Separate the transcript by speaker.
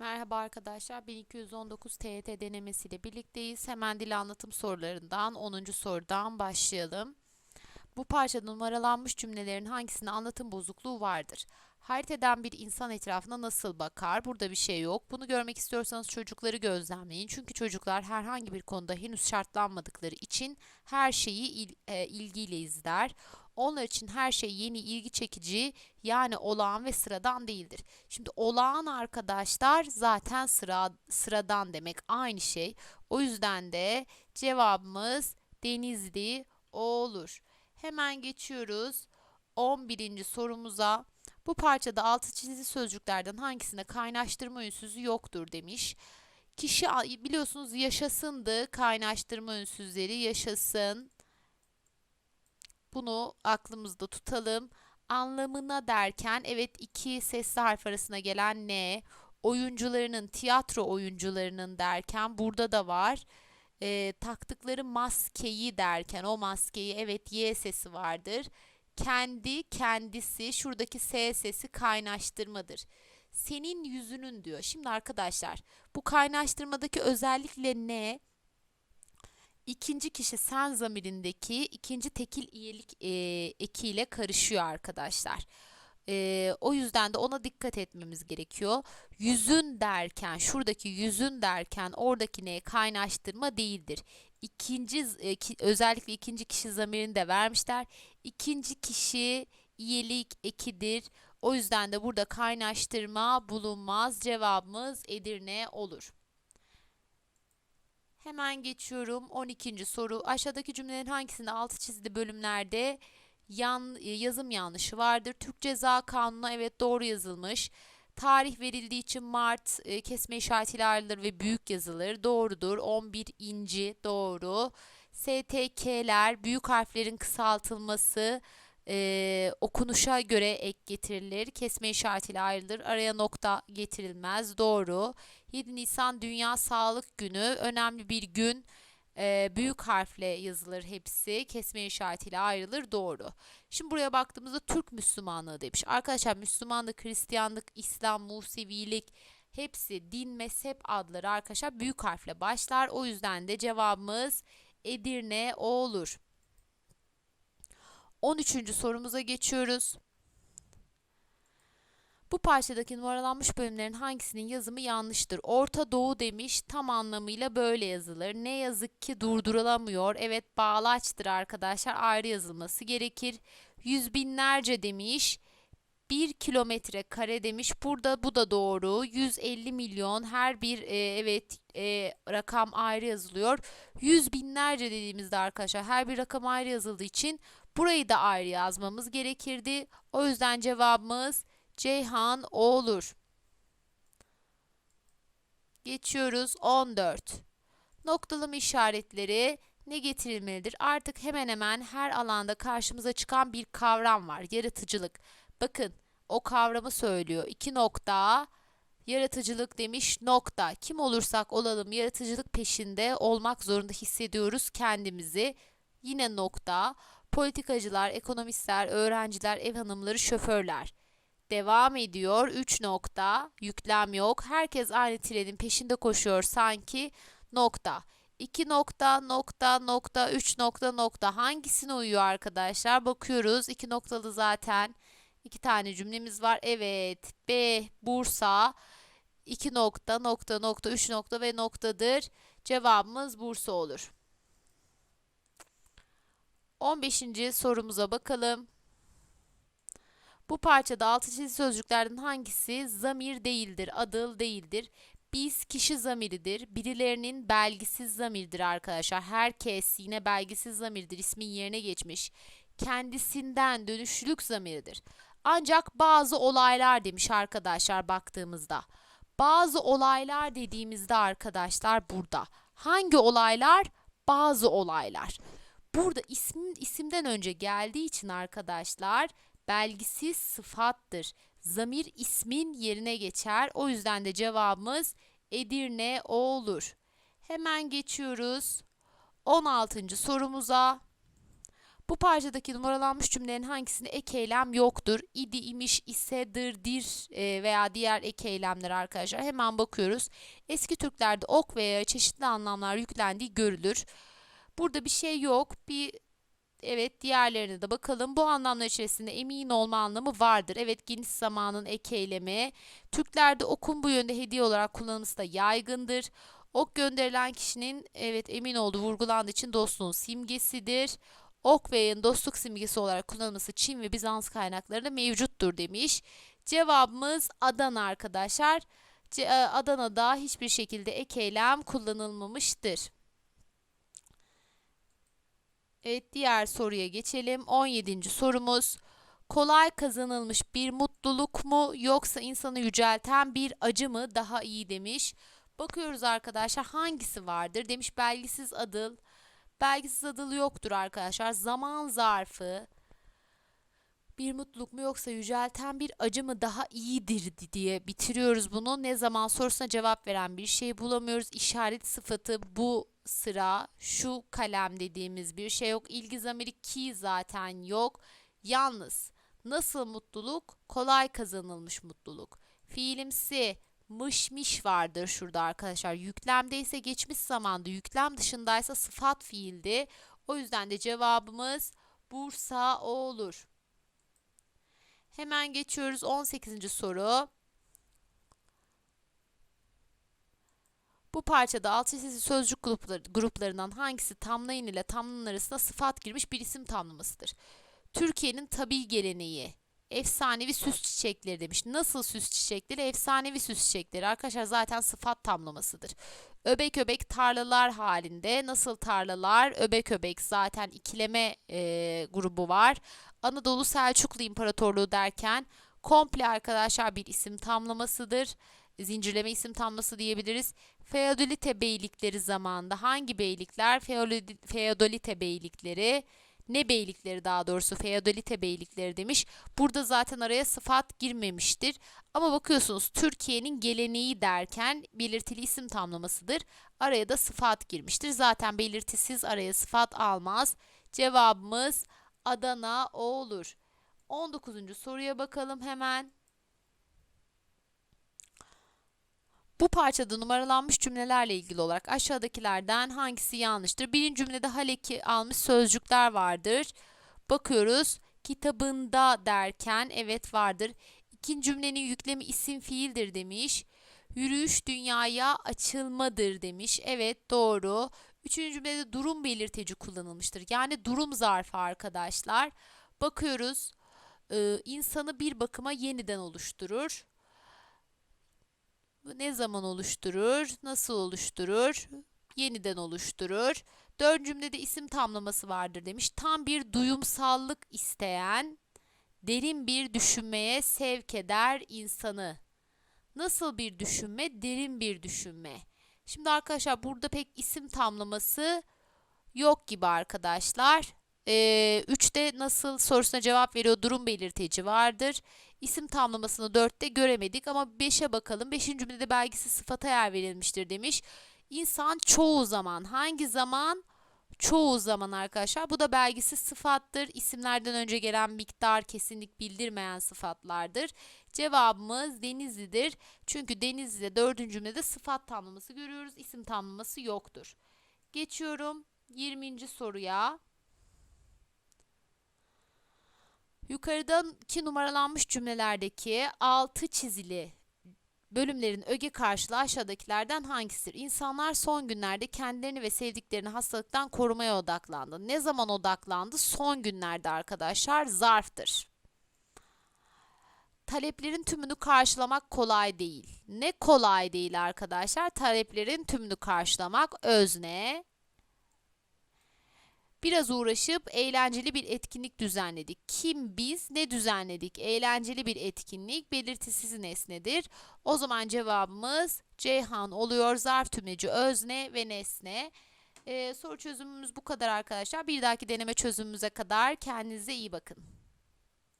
Speaker 1: Merhaba arkadaşlar. 1219 TYT denemesiyle birlikteyiz. Hemen dil anlatım sorularından 10. sorudan başlayalım. Bu parçada numaralanmış cümlelerin hangisinde anlatım bozukluğu vardır? Hareket eden bir insan etrafına nasıl bakar? Burada bir şey yok. Bunu görmek istiyorsanız çocukları gözlemleyin. Çünkü çocuklar herhangi bir konuda henüz şartlanmadıkları için her şeyi il- e, ilgiyle izler. Onlar için her şey yeni, ilgi çekici, yani olağan ve sıradan değildir. Şimdi olağan arkadaşlar zaten sıra sıradan demek aynı şey. O yüzden de cevabımız Denizli olur. Hemen geçiyoruz 11. sorumuza. Bu parçada altı çizili sözcüklerden hangisinde kaynaştırma ünsüzü yoktur demiş. Kişi biliyorsunuz yaşasındı kaynaştırma ünsüzleri yaşasın. Bunu aklımızda tutalım. Anlamına derken evet iki sesli harf arasına gelen ne? Oyuncularının, tiyatro oyuncularının derken burada da var. E, taktıkları maskeyi derken o maskeyi evet Y sesi vardır. Kendi, kendisi, şuradaki S sesi kaynaştırmadır. Senin yüzünün diyor. Şimdi arkadaşlar bu kaynaştırmadaki özellikle ne? İkinci kişi sen zamirindeki ikinci tekil iyilik e, ekiyle karışıyor arkadaşlar. E, o yüzden de ona dikkat etmemiz gerekiyor. Yüzün derken, şuradaki yüzün derken oradaki ne kaynaştırma değildir. İkinci e, ki, özellikle ikinci kişi zamirini de vermişler. İkinci kişi iyilik ekidir. O yüzden de burada kaynaştırma bulunmaz. Cevabımız Edirne olur. Hemen geçiyorum 12. soru. Aşağıdaki cümlelerin hangisinde altı çizili bölümlerde yan, e, yazım yanlışı vardır? Türk Ceza Kanunu'na evet doğru yazılmış. Tarih verildiği için Mart e, kesme işaretiyle ayrılır ve büyük yazılır. Doğrudur. 11 inci doğru. STK'ler büyük harflerin kısaltılması e, okunuşa göre ek getirilir. Kesme işaretiyle ayrılır. Araya nokta getirilmez. Doğru. 7 Nisan Dünya Sağlık Günü. Önemli bir gün. E, büyük harfle yazılır hepsi. Kesme işaretiyle ayrılır. Doğru. Şimdi buraya baktığımızda Türk Müslümanlığı demiş. Arkadaşlar Müslümanlık, Hristiyanlık, İslam, Musevilik hepsi din, mezhep adları arkadaşlar büyük harfle başlar. O yüzden de cevabımız Edirne o olur. 13. sorumuza geçiyoruz. Bu parçadaki numaralanmış bölümlerin hangisinin yazımı yanlıştır? Orta Doğu demiş tam anlamıyla böyle yazılır. Ne yazık ki durdurulamıyor. Evet bağlaçtır arkadaşlar ayrı yazılması gerekir. Yüz binlerce demiş. 1 kilometre kare demiş. Burada bu da doğru. 150 milyon her bir e, evet e, rakam ayrı yazılıyor. Yüz binlerce dediğimizde arkadaşlar her bir rakam ayrı yazıldığı için burayı da ayrı yazmamız gerekirdi. O yüzden cevabımız Ceyhan o olur. Geçiyoruz 14. Noktalama işaretleri ne getirilmelidir? Artık hemen hemen her alanda karşımıza çıkan bir kavram var. Yaratıcılık. Bakın o kavramı söylüyor. İki nokta yaratıcılık demiş nokta. Kim olursak olalım yaratıcılık peşinde olmak zorunda hissediyoruz kendimizi. Yine nokta. Politikacılar, ekonomistler, öğrenciler, ev hanımları, şoförler. Devam ediyor. 3 nokta. Yüklem yok. Herkes aynı trenin peşinde koşuyor sanki. Nokta. 2 nokta nokta nokta 3 nokta nokta hangisine uyuyor arkadaşlar? Bakıyoruz. 2 noktalı zaten. İki tane cümlemiz var. Evet. B Bursa 2 nokta nokta nokta 3 nokta ve noktadır. Cevabımız Bursa olur. 15. sorumuza bakalım. Bu parçada altı çizili sözcüklerden hangisi zamir değildir, adıl değildir? Biz kişi zamiridir. Birilerinin belgisiz zamirdir arkadaşlar. Herkes yine belgisiz zamirdir. İsmin yerine geçmiş. Kendisinden dönüşlülük zamiridir. Ancak bazı olaylar demiş arkadaşlar baktığımızda. Bazı olaylar dediğimizde arkadaşlar burada. Hangi olaylar? Bazı olaylar. Burada ismin isimden önce geldiği için arkadaşlar belgisiz sıfattır. Zamir ismin yerine geçer. O yüzden de cevabımız Edirne o olur. Hemen geçiyoruz 16. sorumuza. Bu parçadaki numaralanmış cümlelerin hangisinde ek eylem yoktur? İdi, imiş, isedir, dir e, veya diğer ek eylemler arkadaşlar. Hemen bakıyoruz. Eski Türklerde ok veya çeşitli anlamlar yüklendiği görülür. Burada bir şey yok. Bir Evet diğerlerine de bakalım. Bu anlamlar içerisinde emin olma anlamı vardır. Evet geniş zamanın ek. Türklerde okun bu yönde hediye olarak kullanılması da yaygındır. Ok gönderilen kişinin evet emin olduğu vurgulandığı için dostluğun simgesidir. Ok ve yayın dostluk simgesi olarak kullanılması Çin ve Bizans kaynaklarında mevcuttur demiş. Cevabımız Adana arkadaşlar. E, Adana'da hiçbir şekilde ek kullanılmamıştır. Evet diğer soruya geçelim. 17. sorumuz. Kolay kazanılmış bir mutluluk mu yoksa insanı yücelten bir acı mı daha iyi demiş. Bakıyoruz arkadaşlar hangisi vardır demiş belgisiz adıl. Belgisiz adıl yoktur arkadaşlar. Zaman zarfı bir mutluluk mu yoksa yücelten bir acı mı daha iyidir diye bitiriyoruz bunu. Ne zaman sorusuna cevap veren bir şey bulamıyoruz. İşaret sıfatı bu sıra şu kalem dediğimiz bir şey yok. İlgi zamiri ki zaten yok. Yalnız nasıl mutluluk? Kolay kazanılmış mutluluk. Fiilimsi mış miş vardır şurada arkadaşlar. Yüklemde ise geçmiş zamanda, yüklem dışındaysa sıfat fiildi. O yüzden de cevabımız Bursa o olur. Hemen geçiyoruz 18. soru. Bu parçada altı sesli sözcük grupları, gruplarından hangisi tamlayın ile tamlının arasında sıfat girmiş bir isim tamlamasıdır? Türkiye'nin tabi geleneği, efsanevi süs çiçekleri demiş. Nasıl süs çiçekleri? Efsanevi süs çiçekleri. Arkadaşlar zaten sıfat tamlamasıdır. Öbek öbek tarlalar halinde. Nasıl tarlalar? Öbek öbek zaten ikileme e, grubu var. Anadolu Selçuklu İmparatorluğu derken komple arkadaşlar bir isim tamlamasıdır. Zincirleme isim tamlaması diyebiliriz. Feodalite beylikleri zamanında hangi beylikler? Feodalite beylikleri ne beylikleri daha doğrusu feodalite beylikleri demiş. Burada zaten araya sıfat girmemiştir. Ama bakıyorsunuz Türkiye'nin geleneği derken belirtili isim tamlamasıdır. Araya da sıfat girmiştir. Zaten belirtisiz araya sıfat almaz. Cevabımız Adana o olur. 19. soruya bakalım hemen. Bu parçada numaralanmış cümlelerle ilgili olarak aşağıdakilerden hangisi yanlıştır? Birinci cümlede haleki almış sözcükler vardır. Bakıyoruz. Kitabında derken evet vardır. İkinci cümlenin yüklemi isim fiildir demiş. Yürüyüş dünyaya açılmadır demiş. Evet doğru. Üçüncü cümlede durum belirteci kullanılmıştır. Yani durum zarfı arkadaşlar. Bakıyoruz. Ee, insanı bir bakıma yeniden oluşturur. Ne zaman oluşturur? Nasıl oluşturur? Yeniden oluşturur. Dördüncü cümlede isim tamlaması vardır demiş. Tam bir duyumsallık isteyen, derin bir düşünmeye sevk eder insanı. Nasıl bir düşünme? Derin bir düşünme. Şimdi arkadaşlar burada pek isim tamlaması yok gibi arkadaşlar. Ee, üçte nasıl sorusuna cevap veriyor durum belirteci vardır. İsim tamlamasını dörtte göremedik ama beşe bakalım. Beşinci cümlede belgisi sıfata yer verilmiştir demiş. İnsan çoğu zaman hangi zaman? Çoğu zaman arkadaşlar. Bu da belgisi sıfattır. İsimlerden önce gelen miktar kesinlik bildirmeyen sıfatlardır. Cevabımız Denizli'dir. Çünkü Denizli'de dördüncü cümlede sıfat tamlaması görüyoruz. İsim tamlaması yoktur. Geçiyorum 20. soruya. Yukarıdaki numaralanmış cümlelerdeki altı çizili bölümlerin öge karşılığı aşağıdakilerden hangisidir? İnsanlar son günlerde kendilerini ve sevdiklerini hastalıktan korumaya odaklandı. Ne zaman odaklandı? Son günlerde arkadaşlar zarftır. Taleplerin tümünü karşılamak kolay değil. Ne kolay değil arkadaşlar? Taleplerin tümünü karşılamak özne, Biraz uğraşıp eğlenceli bir etkinlik düzenledik. Kim biz ne düzenledik? Eğlenceli bir etkinlik belirtisiz nesnedir. O zaman cevabımız Ceyhan oluyor. Zarf tümleci özne ve nesne. Ee, soru çözümümüz bu kadar arkadaşlar. Bir dahaki deneme çözümümüze kadar kendinize iyi bakın.